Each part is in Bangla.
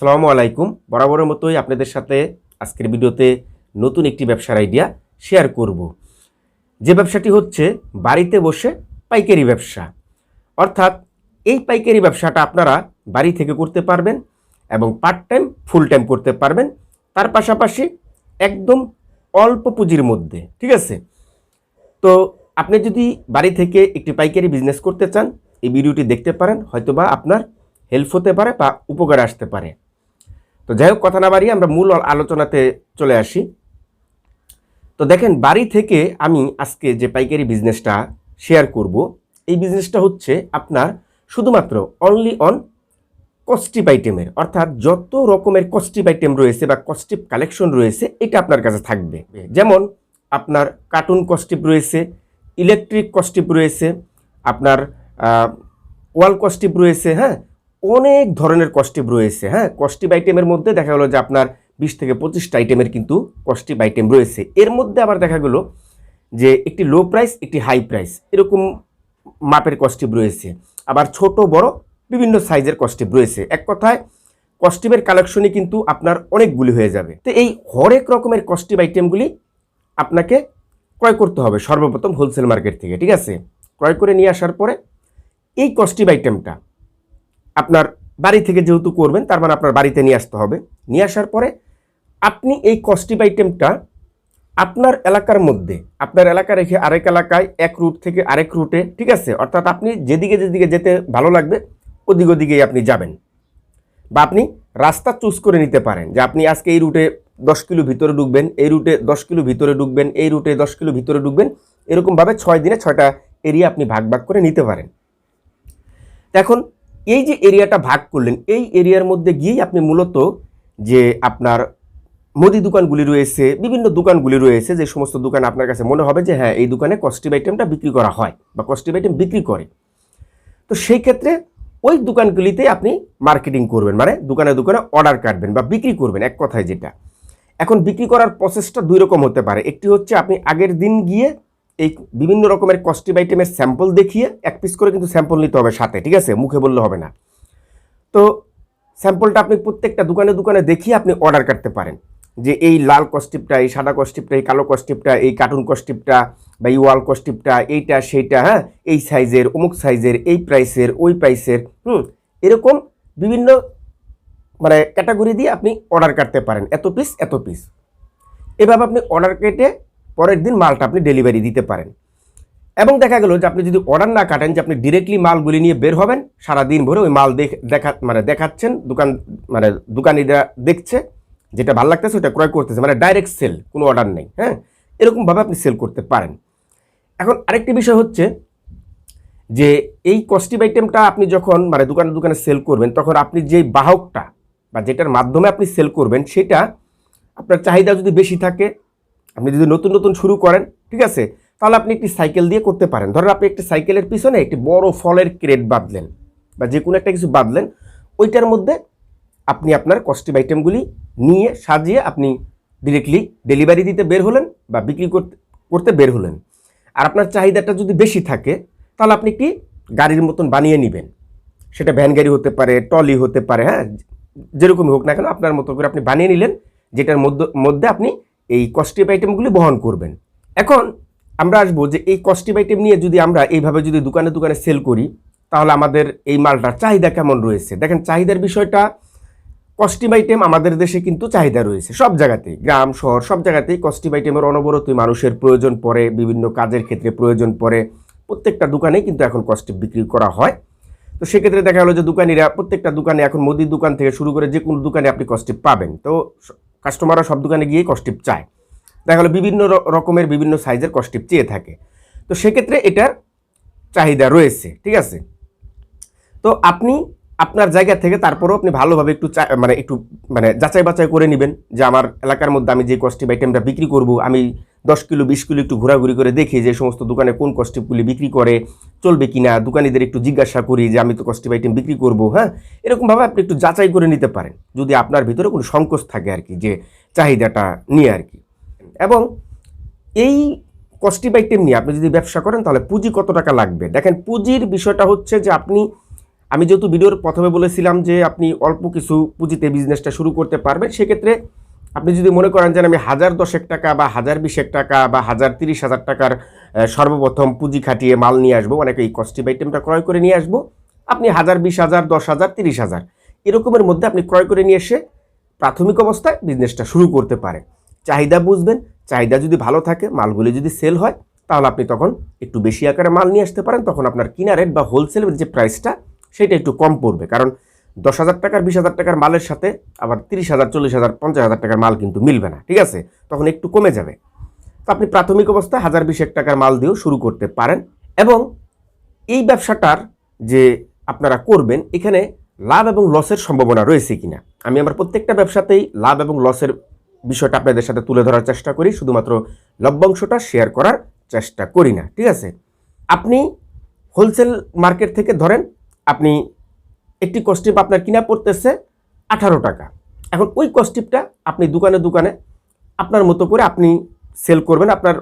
সালামু আলাইকুম। বরাবরের মতোই আপনাদের সাথে আজকের ভিডিওতে নতুন একটি ব্যবসার আইডিয়া শেয়ার করব। যে ব্যবসাটি হচ্ছে বাড়িতে বসে পাইকারি ব্যবসা। অর্থাৎ এই পাইকারি ব্যবসাটা আপনারা বাড়ি থেকে করতে পারবেন এবং পার্ট টাইম ফুল টাইম করতে পারবেন। তার পাশাপাশি একদম অল্প পুঁজির মধ্যে, ঠিক আছে? তো আপনি যদি বাড়ি থেকে একটি পাইকারি বিজনেস করতে চান, এই ভিডিওটি দেখতে পারেন, হয়তোবা আপনার হেল্প হতে পারে বা উপকার আসতে পারে। তো যাই হোক, কথা না বাড়িয়ে আমরা মূল আলোচনাতে চলে আসি। তো দেখেন, বাড়ি থেকে আমি আজকে যে পাইকারি বিজনেসটা শেয়ার করব, এই বিজনেসটা হচ্ছে আপনার শুধুমাত্র অনলি অন কস্টিপ আইটেমের অর্থাৎ যত রকমের কস্টিপ আইটেম রয়েছে বা কস্টিপ কালেকশন রয়েছে, এটা আপনার কাছে থাকবে। যেমন আপনার কার্টুন কস্টিপ রয়েছে ইলেকট্রিক কস্টিপ রয়েছে, আপনার ওয়াল কস্টিপ রয়েছে হ্যাঁ? অনেক ধরনের কস্টিপ রয়েছে হ্যাঁ? কস্টিপ আইটেমের মধ্যে দেখা গেলো যে আপনার বিশ থেকে পঁচিশটা আইটেমের কিন্তু কস্টিপ আইটেম রয়েছে। এর মধ্যে আবার দেখা গেলো যে একটি লো প্রাইস একটি হাই প্রাইস এরকম মাপের কস্টিপ রয়েছে। আবার ছোট, বড় বিভিন্ন সাইজের কস্টিপ রয়েছে। এক কথায় কস্টিপের কালেকশনই কিন্তু আপনার অনেকগুলি হয়ে যাবে। তো এই হরেক রকমের কস্টিপ আইটেমগুলি আপনাকে ক্রয় করতে হবে সর্বপ্রথম হোলসেল মার্কেট থেকে, ঠিক আছে? ক্রয় করে নিয়ে আসার পরে এই কস্টিপ আইটেমটা আপনার বাড়ি থেকে যেহেতু করবেন, তার মানে আপনার বাড়িতে নিয়ে আসতে হবে। নিয়ে আসার পরে আপনি এই কস্টিপ আইটেমটা আপনার এলাকার মধ্যে, আপনার এলাকা রেখে আরেক এলাকায় এক রুট থেকে আরেক রুটে ঠিক আছে? অর্থাৎ আপনি যেদিকে যেদিকে যেতে ভালো লাগবে, ওদিক ওদিকেই আপনি যাবেন। বা আপনি রাস্তা চুজ করে নিতে পারেন যে আপনি আজকে এই রুটে দশ কিলো ভিতরে ঢুকবেন, এই রুটে দশ কিলো ভিতরে ঢুকবেন, এই রুটে দশ কিলো ভিতরে ঢুকবেন, এরকমভাবে ছয় দিনে ছয়টা এরিয়া আপনি ভাগ ভাগ করে নিতে পারেন। এখন এই যে এরিয়াটা ভাগ করলেন, এই এরিয়ার মধ্যে গিয়েই আপনি মূলত যে আপনার মুদি দোকানগুলি রয়েছে, বিভিন্ন দোকানগুলি রয়েছে, যে সমস্ত দোকান আপনার কাছে মনে হবে যে হ্যাঁ এই দোকানে কস্টিভ আইটেমটা বিক্রি করা হয় বা কস্টিভ আইটেম বিক্রি করে। তো সেই ক্ষেত্রে ওই দোকানগুলিতে আপনি মার্কেটিং করবেন মানে দোকানে দোকানে অর্ডার কাটবেন বা বিক্রি করবেন, এক কথায় যেটা। এখন বিক্রি করার প্রসেসটা দুই রকম হতে পারে। একটি হচ্ছে আপনি আগের দিন গিয়ে এই বিভিন্ন রকমের কস্টিভ আইটেমের স্যাম্পল দেখিয়ে এক পিস করে কিন্তু স্যাম্পল নিতে হবে সাথে, ঠিক আছে? মুখে বললে হবে না। তো স্যাম্পলটা আপনি প্রত্যেকটা দোকানে দোকানে দেখিয়ে আপনি অর্ডার করতে পারেন। যে এই লাল কস্টিপটা এই সাদা কস্টিপটা এই কালো কস্টিপটা এই কার্টুন কস্টিপটা বা এই ওয়াল কস্টিপটা এইটা, সেইটা হ্যাঁ? এই সাইজের অমুক সাইজের এই প্রাইসের ওই প্রাইসের হুম? এরকম বিভিন্ন মানে ক্যাটাগরি দিয়ে আপনি অর্ডার করতে পারেন। এত পিস এত পিস এভাবে আপনি অর্ডার কেটে পরের দিন মালটা আপনি ডেলিভারি দিতে পারেন। এবং দেখা গেল যে আপনি যদি অর্ডার না কাটেন, যে আপনি ডিরেক্টলি মালগুলি নিয়ে বের হবেন সারা দিন ভরে ওই মাল দেখা মানে দেখাচ্ছেন, দোকান মানে দোকানিরা দেখছে, যেটা ভালো লাগতেছে ওটা ক্রয় করতেছে মানে ডাইরেক্ট সেল কোনো অর্ডার নেই হ্যাঁ? এরকমভাবে আপনি সেল করতে পারেন। এখন আরেকটি বিষয় হচ্ছে যে এই কস্টিভ আইটেমটা আপনি যখন মানে দোকানে দোকানে সেল করবেন, তখন আপনি যেই বাহকটা বা যেটার মাধ্যমে আপনি সেল করবেন, সেটা আপনার চাহিদা যদি বেশি থাকে আপনি যদি নতুন নতুন শুরু করেন, ঠিক আছে? তাহলে আপনি একটি সাইকেল দিয়ে করতে পারেন। ধরেন আপনি একটি সাইকেলের পিছনে একটি বড় ফলের ক্রেট বাঁধলেন বা যে কোনো একটা কিছু বাঁধলেন, ওইটার মধ্যে আপনি আপনার কস্টিভ আইটেমগুলি নিয়ে সাজিয়ে আপনি ডিরেক্টলি ডেলিভারি দিতে বের হলেন বা বিক্রি করতে করতে বের হলেন। আর আপনার চাহিদাটা যদি বেশি থাকে, তাহলে আপনি একটি গাড়ির মতন বানিয়ে নেবেন। সেটা ভ্যান গাড়ি হতে পারে টলি হতে পারে হ্যাঁ? যেরকমই হোক না কেন, আপনার মতো করে আপনি বানিয়ে নিলেন, যেটার মধ্যে মধ্যে আপনি এই কস্টিভ আইটেমগুলি বহন করবেন। এখন আমরা আসব যে এই কস্টিভ আইটেম নিয়ে যদি আমরা এইভাবে যদি দোকানে দোকানে সেল করি, তাহলে আমাদের এই মালটার চাহিদা কেমন রয়েছে? দেখেন, চাহিদার বিষয়টা কস্টিভ আইটেম আমাদের দেশে কিন্তু চাহিদা রয়েছে সব জায়গাতেই। গ্রাম, শহর, সব জায়গাতেই কস্টিভ আইটেমের অনবরতই মানুষের প্রয়োজন পড়ে, বিভিন্ন কাজের ক্ষেত্রে প্রয়োজন পড়ে। প্রত্যেকটা দোকানেই কিন্তু এখন কস্টিভ বিক্রি করা হয়। তো সেক্ষেত্রে দেখা গেলো যে দোকানিরা, প্রত্যেকটা দোকানে এখন মুদির দোকান থেকে শুরু করে যে কোনো দোকানে আপনি কস্টিভ পাবেন। তো কাস্টমাররা সব দোকানে গিয়েই কস্টিপ চায়। দেখা গেলো বিভিন্ন রকমের বিভিন্ন সাইজের কস্টিপ চেয়ে থাকে। তো সেক্ষেত্রে এটার চাহিদা রয়েছে, ঠিক আছে? তো আপনি আপনার জায়গা থেকে তারপরেও আপনি ভালোভাবে একটু মানে একটু মানে যাচাই বাছাই করে নেবেন যে আমার এলাকার মধ্যে আমি যে কস্টিপ আইটেমটা বিক্রি করব, আমি দশ কিলো, বিশ কিলো একটু ঘোরাঘুরি করে দেখি যে সমস্ত দোকানে কোন কস্টিপগুলি বিক্রি করে চলবে কি না? দোকানিদের একটু জিজ্ঞাসা করি যে, আমি তো কস্টিপ আইটেম বিক্রি করব। হ্যাঁ? এরকমভাবে আপনি একটু যাচাই করে নিতে পারেন। যদি আপনার ভিতরে কোনো সংকোচ থাকে আর কি, যে চাহিদাটা নিয়ে আর কি। এবং এই কস্টিপ আইটেম নিয়ে আপনি যদি ব্যবসা করেন, তাহলে পুঁজি কত টাকা লাগবে? দেখেন, পুঁজির বিষয়টা হচ্ছে যে, আপনি, আমি যেহেতু ভিডিওর প্রথমে বলেছিলাম যে, আপনি অল্প কিছু পুঁজিতে বিজনেসটা শুরু করতে পারবেন, সেক্ষেত্রে আপনি যদি মনে করেন যে, আমি হাজার দশেক টাকা বা হাজার বিশেক টাকা বা হাজার তিরিশ হাজার টাকার সর্বপ্রথম পুঁজি খাটিয়ে মাল নিয়ে আসব। অনেকে এই কস্টিভ আইটেমটা ক্রয় করে নিয়ে আসব। আপনি হাজার, বিশ হাজার, দশ হাজার, তিরিশ হাজার, এরকমের মধ্যে আপনি ক্রয় করে নিয়ে এসে প্রাথমিক অবস্থায় বিজনেসটা শুরু করতে পারেন। চাহিদা বুঝবেন, চাহিদা যদি ভালো থাকে, মালগুলি যদি সেল হয়, তাহলে আপনি তখন একটু বেশি আকারে মাল নিয়ে আসতে পারেন। তখন আপনার কিনা রেট বা হোলসেলের যে প্রাইসটা সেটা একটু কম পড়বে। কারণ দশ হাজার টাকার, বিশ হাজার টাকার মালের সাথে আবার তিরিশ হাজার, চল্লিশ হাজার, পঞ্চাশ হাজার টাকার মাল কিন্তু মিলবে না। ঠিক আছে? তখন একটু কমে যাবে। তো আপনি প্রাথমিক অবস্থায় হাজার বিশেক টাকার মাল দিয়েও শুরু করতে পারেন এবং এই ব্যবসাটার যে আপনারা করবেন, এখানে লাভ এবং লসের সম্ভাবনা রয়েছে কিনা। আমি আমার প্রত্যেকটা ব্যবসাতেই লাভ এবং লসের বিষয়টা আপনাদের সাথে তুলে ধরার চেষ্টা করি, শুধুমাত্র লভ্যাংশটা শেয়ার করার চেষ্টা করি না, ঠিক আছে? আপনি হোলসেল মার্কেট থেকে ধরেন, আপনি একটি কস্টিপ আপনার কিনা পড়তেছে আঠারো টাকা। এখন ওই কস্টিপটা আপনি দোকানে দোকানে আপনার মতো করে আপনি সেল করবেন, আপনার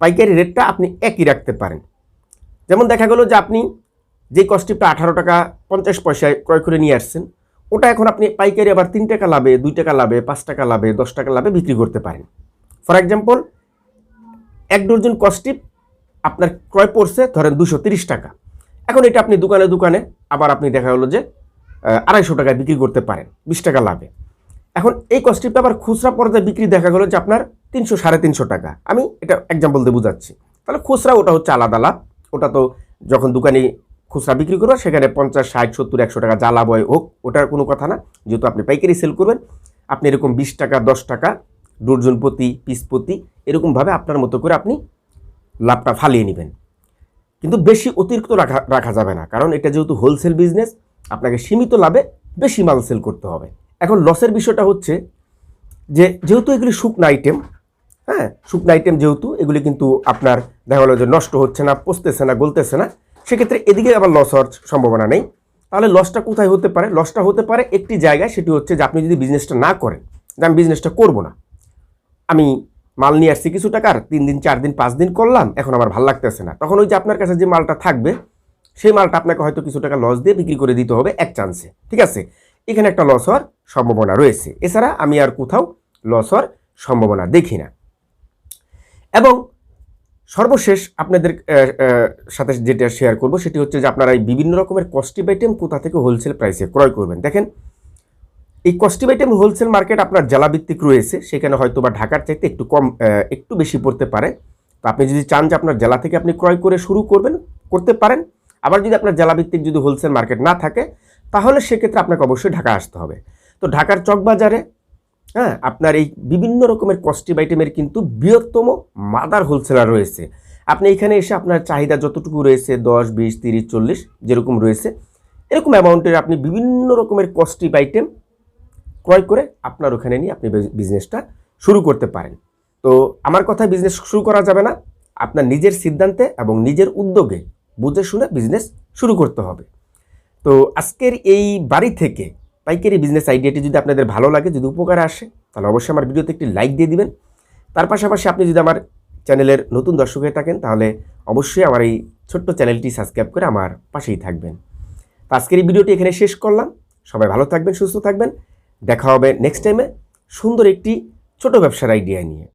পাইকারি রেটটা আপনি একই রাখতে পারেন। যেমন দেখা গেলো যে আপনি যে কস্টিপটা আঠারো টাকা পঞ্চাশ পয়সায় ক্রয় করে নিয়ে আসছেন, ওটা এখন আপনি পাইকারি আবার তিন টাকা লাভে, দুই টাকা লাভে, পাঁচ টাকা লাভে, দশ টাকা লাভে বিক্রি করতে পারেন। ফর এক্সাম্পল, এক ডজন কস্টিপ আপনার ক্রয় পড়ছে ধরেন দুশো টাকা। এখন এটা আপনি দোকানে দোকানে আবার আপনি দেখা গেলো যে আড়াইশো টাকায় বিক্রি করতে পারেন, বিশ টাকা লাভে। এখন এই কস্টিপটা আবার খুচরা পর্যায়ে বিক্রি দেখা গেলো যে আপনার তিনশো, সাড়ে তিনশো টাকা। আমি এটা এক্সাম্পল দিয়ে বুঝাচ্ছি। তাহলে খুচরা ওটা হচ্ছে আলাদা লাভ। ওটা তো যখন দোকানে খুচরা বিক্রি করবে, সেখানে পঞ্চাশ, ষাট, সত্তর, একশো টাকা যা লাভ হয় হোক, ওটার কোনো কথা না। যেহেতু আপনি পাইকারি সেল করবেন, আপনি এরকম বিশ টাকা, দশ টাকা ডর্জন প্রতি, পিস প্রতি, এরকমভাবে আপনার মতো করে আপনি লাভটা ফালিয়ে নেবেন। কিন্তু বেশি অতিরিক্ত রাখা রাখা যাবে না। কারণ এটা যেহেতু হোলসেল বিজনেস আপনাকে সীমিত লাভে বেশি মাল সেল করতে হবে। এখন লসের বিষয়টা হচ্ছে যে, যেহেতু এগুলি শুকনো আইটেম হ্যাঁ শুকনো আইটেম যেহেতু, এগুলি কিন্তু আপনার দেখা গেলো যে নষ্ট হচ্ছে না, পচতেছে না, গলতেছে না, সেক্ষেত্রে এদিকে আবার লস হওয়ার সম্ভাবনা নেই। তাহলে লসটা কোথায় হতে পারে? লসটা হতে পারে একটি জায়গায়, সেটি হচ্ছে যে আপনি যদি বিজনেসটা না করেন, যে আমি বিজনেসটা করব না। আমি মাল নিয়ে আসছি কিছু টাকার, তিন দিন, চার দিন, পাঁচ দিন করলাম, এখন আমার ভালো লাগতেছে না। তখন ওই যে আপনার কাছে যে মালটা থাকবে, সেই মালটা আপনাকে হয়তো কিছু টাকা লস দিয়ে বিক্রি করে দিতে হবে এক চান্সে ঠিক আছে? এখানে একটা লস হওয়ার সম্ভাবনা রয়েছে। এছাড়া আমি আর কোথাও লস হওয়ার সম্ভাবনা দেখি না। এবং সর্বশেষ আপনাদের সাথে যেটা শেয়ার করব সেটি হচ্ছে যে আপনারা এই বিভিন্ন রকমের কস্টিভ আইটেম কোথা থেকে হোলসেল প্রাইসে ক্রয় করবেন। দেখেন, এই কস্টিভ আইটেম হোলসেল মার্কেট আপনার জেলাভিত্তিক রয়েছে, সেখানে হয়তো বা ঢাকার চাইতে একটু কম একটু বেশি পড়তে পারে। তো আপনি যদি চান যে আপনার জেলা থেকে আপনি ক্রয় করে শুরু করবেন, করতে পারেন। আবার যদি আপনার জেলাভিত্তিক যদি হোলসেল মার্কেট না থাকে, তাহলে সেক্ষেত্রে আপনাকে অবশ্যই ঢাকা আসতে হবে। তো ঢাকার চকবাজারে হ্যাঁ আপনার এই বিভিন্ন রকমের কস্টিভ আইটেমের কিন্তু বৃহত্তম মাদার হোলসেলার রয়েছে। আপনি এখানে এসে আপনার চাহিদা যতটুকু রয়েছে, দশ, বিশ, তিরিশ, চল্লিশ, যেরকম রয়েছে, এরকম অ্যামাউন্টের আপনি বিভিন্ন রকমের কস্টিভ আইটেম ক্রয় করে আপনার ওখানে নিয়ে আপনি বিজনেসটা শুরু করতে পারেন। তো আমার কথায় বিজনেস শুরু করা যাবে না। আপনার নিজের সিদ্ধান্তে এবং নিজের উদ্যোগে, বুঝে শুনে বিজনেস শুরু করতে হবে। তো আজকের এই বাড়ি থেকে পাইকারি বিজনেস আইডিয়াটি যদি আপনাদের ভালো লাগে, যদি উপকার আসে, তাহলে অবশ্যই আমার ভিডিওতে একটি লাইক দিয়ে দিবেন। তার পাশাপাশি আপনি যদি আমার চ্যানেলের নতুন দর্শক হয়ে থাকেন, তাহলে অবশ্যই আমার এই ছোট্ট চ্যানেলটি সাবস্ক্রাইব করে আমার পাশেই থাকবেন। তো আজকের এই ভিডিওটি এখানে শেষ করলাম। সবাই ভালো থাকবেন, সুস্থ থাকবেন। দেখা হবে নেক্সট টাইমে সুন্দর একটি ছোট ব্যবসার আইডিয়া নিয়ে।